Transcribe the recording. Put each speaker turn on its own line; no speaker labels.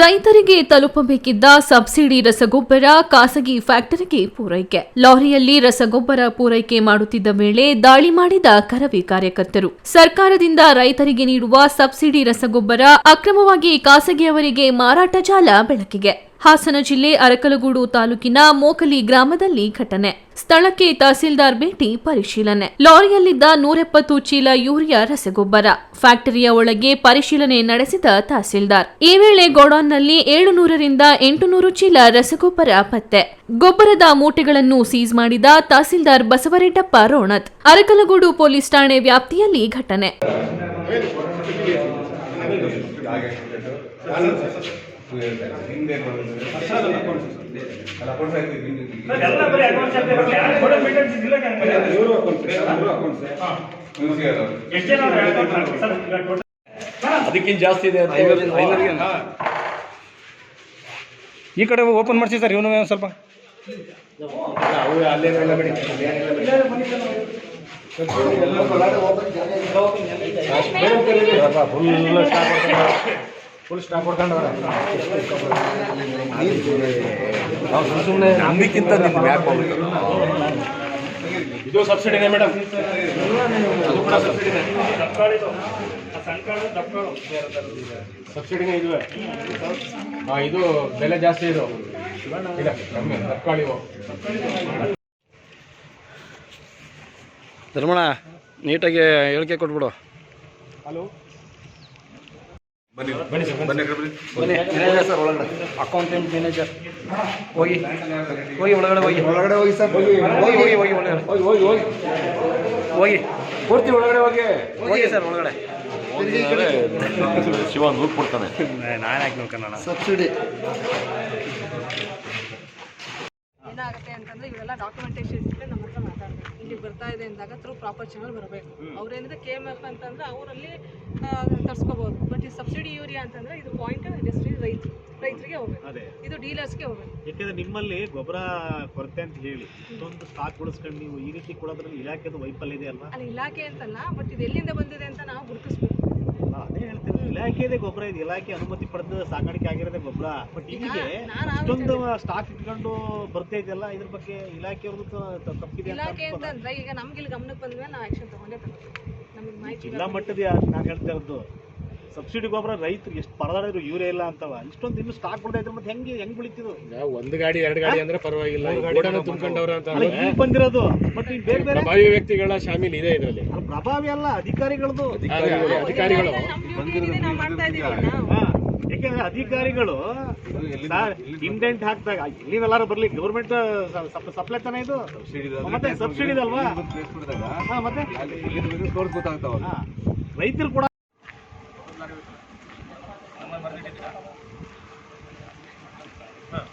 ರೈತರಿಗೆ ತಲುಪಬೇಕಿದ್ದ ಸಬ್ಸಿಡಿ ರಸಗೊಬ್ಬರ ಖಾಸಗಿ ಫ್ಯಾಕ್ಟರಿಗೆ ಪೂರೈಕೆ. ಲಾರಿಯಲ್ಲಿ ರಸಗೊಬ್ಬರ ಪೂರೈಕೆ ಮಾಡುತ್ತಿದ್ದ ವೇಳೆ ದಾಳಿ ಮಾಡಿದ ಕರವೇ ಕಾರ್ಯಕರ್ತರು. ಸರ್ಕಾರದಿಂದ ರೈತರಿಗೆ ನೀಡುವ ಸಬ್ಸಿಡಿ ರಸಗೊಬ್ಬರ ಅಕ್ರಮವಾಗಿ ಖಾಸಗಿಯವರಿಗೆ ಮಾರಾಟ ಜಾಲ ಬೆಳಕಿಗೆ. ಹಾಸನ ಜಿಲ್ಲೆ ಅರಕಲಗೂಡು ತಾಲೂಕಿನ ಮೋಕಲಿ ಗ್ರಾಮದಲ್ಲಿ ಘಟನೆ. ಸ್ಥಳಕ್ಕೆ ತಹಸೀಲ್ದಾರ್ ಭೇಟಿ, ಪರಿಶೀಲನೆ. ಲಾರಿಯಲ್ಲಿದ್ದ ನೂರೆಪ್ಪತ್ತು ಚೀಲ ಯೂರಿಯಾ ರಸಗೊಬ್ಬರ. ಫ್ಯಾಕ್ಟರಿಯ ಒಳಗೆ ಪರಿಶೀಲನೆ ನಡೆಸಿದ ತಹಸೀಲ್ದಾರ್. ಈ ವೇಳೆ ಗೋಡೌನ್ನಲ್ಲಿ ಏಳು ನೂರರಿಂದ ಎಂಟು ನೂರು ಚೀಲ ರಸಗೊಬ್ಬರ ಪತ್ತೆ. ಗೊಬ್ಬರದ ಮೂಟೆಗಳನ್ನು ಸೀಸ್ ಮಾಡಿದ ತಹಸೀಲ್ದಾರ್ ಬಸವರೆಡ್ಡಪ್ಪ ರೋಣತ್. ಅರಕಲಗೂಡು ಪೊಲೀಸ್ ಠಾಣೆ ವ್ಯಾಪ್ತಿಯಲ್ಲಿ ಘಟನೆ.
ಹಂಗೆ.
ಅದಕ್ಕಿಂತ ಜಾಸ್ತಿ ಇದೆ
ಈ ಕಡೆ ಓಪನ್ ಮಾಡಿಸಿ ಸರ್ ಇವನು ಸ್ವಲ್ಪ
ಅವು
ಫುಲ್ ಸ್ಟಾಪ್ ಹೊಡ್ಕೊಂಡು
ನಾವು ಸುಮ್ಮನೆ ನಂಬಿಕ್ಕಿಂತ
ಇದು ಸಬ್ಸಿಡಿನೇ ಮೇಡಮ್
ಸಬ್ಸಿಡಿನೇ
ಸಬ್ಸಿಡಿನೇ ಇದುವೆ
ಇದು ಬೆಲೆ ಜಾಸ್ತಿ ಇದು ಇಲ್ಲ, ಕಮ್ಮಿ ತರ್ಕಾಳಿ ಇವು.
ಧರ್ಮಣ ನೀಟಾಗಿ ಹೇಳಿಕೆ ಕೊಟ್ಬಿಡು.
ಹಲೋ.
ಬನ್ನಿ ಮ್ಯಾನೇಜರ್ ಸರ್ ಒಳಗಡೆ. ಅಕೌಂಟೆಂಟ್ ಮ್ಯಾನೇಜರ್ ಹೋಗಿ ಹೋಗಿ ಒಳಗಡೆ ಹೋಗಿ. ಒಳಗಡೆ ಹೋಗಿ ಸರ್. ಹೋಗಿ ಹೋಗಿ ಹೋಗಿ ಹೋಗಿ ಒಳಗಡೆ.
ಹೋಗಿ ಹೋಗಿ ಹೋಗಿ.
ಹೋಗಿ.
ಪೂರ್ತಿ ಒಳಗಡೆ ಹೋಗಿ.
ಹೋಗಿ ಸರ್ ಒಳಗಡೆ.
ಶಿವ ನೂರು ಕೊಡ್ತಾನೆ.
ನಾನು ಯಾಕೆ ನೋಡ್ಕೊಳ್ಳೋಣ
ಸಬ್ಸಿಡಿ.
ಏನಾಗುತ್ತೆ ಅಂತಂದ್ರೆ ಇವೆಲ್ಲ ಡಾಕ್ಯುಮೆಂಟೇಶನ್ ಇದ್ರೆ ನಮ್ಮ ಹತ್ರ ಮಾತಾಡ್ಬೇಕು ಇಲ್ಲಿ ಬರ್ತಾ ಇದೆ ಅಂದಾಗ ಥ್ರೂ ಪ್ರಾಪರ್ ಚಾನಲ್ ಬರಬೇಕು. ಅವ್ರೇನಿದೆ ಕೆ ಎಂ ಎಫ್ ಅಂತಂದ್ರೆ ಅವರಲ್ಲಿ ತರ್ಸ್ಕೋಬಹುದು ಬಟ್ ಈ ಸಬ್ಸಿಡಿ ಯೂರಿಯಾ ಅಂತಂದ್ರೆ ಇದು ಪಾಯಿಂಟ್ ಇಂಡಸ್ಟ್ರಿ ರೈತ ರೈತರಿಗೆ ಹೋಗ್ಬೇಕು.
ಅದೇ.
ಇದು ಡೀಲರ್ಸ್ಗೆ ಹೋಗ್ಬೇಕು.
ಯಾಕಂದ್ರೆ ನಿಮ್ಮಲ್ಲಿ ಗೊಬ್ಬರ ಕೊರತೆ ಅಂತ ಹೇಳಿ ಇಷ್ಟೊಂದು ಸ್ಟಾಕ್ ಉಳಿಸ್ಕೊಂಡು ನೀವು ಈ ರೀತಿ ಕೊಡೋದ್ರಲ್ಲಿ ಇಲಾಖೆದು ವೈಫಲ್ಯ ಇದೆ ಅಲ್ವಾ
ಅಲ್ಲಿ ಇಲಾಖೆ ಅಂತಲ್ಲ ಬಟ್ ಇದು ಎಲ್ಲಿಂದ ಬಂದಿದೆ ಅಂತ ನಾವು ಗುರುತಿಸ್ಬೇಕು.
ನಾ ಅದೇ ಹೇಳ್ತೀನಿ ಇಲಾಖೆದೇ ಗೊಬ್ಬರ ಇದೆ. ಇಲಾಖೆ ಅನುಮತಿ ಪಡೆದು ಸಾಕಾಣಿಕೆ ಆಗಿರೋದೇ ಗೊಬ್ಬರ. ಬಟ್ ಇಲ್ಲಿಗೆ
ನಾನು
ಇಷ್ಟೊಂದು ಸ್ಟಾಕ್ ಇಟ್ಕೊಂಡು ಬರ್ತಾ ಇದೆಯಲ್ಲ ಇದ್ರ ಬಗ್ಗೆ ಇಲಾಖೆಯವ್ರದ್ದು ತಪ್ಪಿದೆ
ಇಲಾಖೆ? ಅಂತಂದ್ರೆ ಈಗ ನಮ್ಗೆ ಇಲ್ಲಿ ಗಮನಕ್ಕೆ ಬಂದ್ಮೇಲೆ ನಾವು ಆಕ್ಷನ್ ತಗೊಂಡೇ ನಮಗೆ ಮಾಹಿತಿ
ಜಿಲ್ಲಾ ಮಟ್ಟದ ನಾನು ಹೇಳ್ತಾ ಇರೋದು. ಸಬ್ಸಿಡಿ ಗೊಬ್ಬರ ರೈತರು ಎಷ್ಟು ಪರದಾಡಿದ್ರು ಯೂರಿಯಾ ಇಲ್ಲ ಅಂತವ. ಇಷ್ಟೊಂದು ಇನ್ನು ಸ್ಟಾಕ್ ಬಿಡ್ತಾ ಇದ್ರೆ ಮತ್ತೆ ಹೆಂಗೆ ಹೆಂಗ್ ಬೆಳಿತಿದ್ರು
ಒಂದು ಗಾಡಿ ಎರಡು ಗಾಡಿ ಅಂದ್ರೆ ಪರವಾಗಿಲ್ಲ. ಗೋಡನ ತುಂಬ್ಕೊಂಡವ್ರ ಅಂತ
ಅಲ್ಲ ಈಗ ಬಂದಿರೋದು ಬಟ್ ಈಗ ಬೇರೆ ಬೇರೆ
ಪ್ರಭಾವಿ ವ್ಯಕ್ತಿಗಳ ಶಾಮೀಲ್ ಇದೆ ಇದರಲ್ಲಿ.
ಪ್ರಭಾವಿ ಅಲ್ಲ ಅಧಿಕಾರಿಗಳದು.
ಅಧಿಕಾರಿಗಳು
ಅಧಿಕಾರಿಗಳು. ನಾವು ಮಾಡ್ತಾ ಇದೀವಿ ನಾವು
ಹಾ, ಯಾಕೆಂದ್ರೆ ಅಧಿಕಾರಿಗಳು ಇಂಡೆಂಟ್ ಹಾಕ್ದಾಗ ನೀವೆಲ್ಲಾರು ಬರ್ಲಿ ಗೌರ್ಮೆಂಟ್ ಸಪ್ಲೈ ತಾನೇ ಇದು? ಮತ್ತೆ ಸಬ್ಸಿಡಿ ಅಲ್ವಾ? ಹಾ, ಮತ್ತೆ? ಹಾ, ರೈತರು ಕೂಡ ಹಾಂ.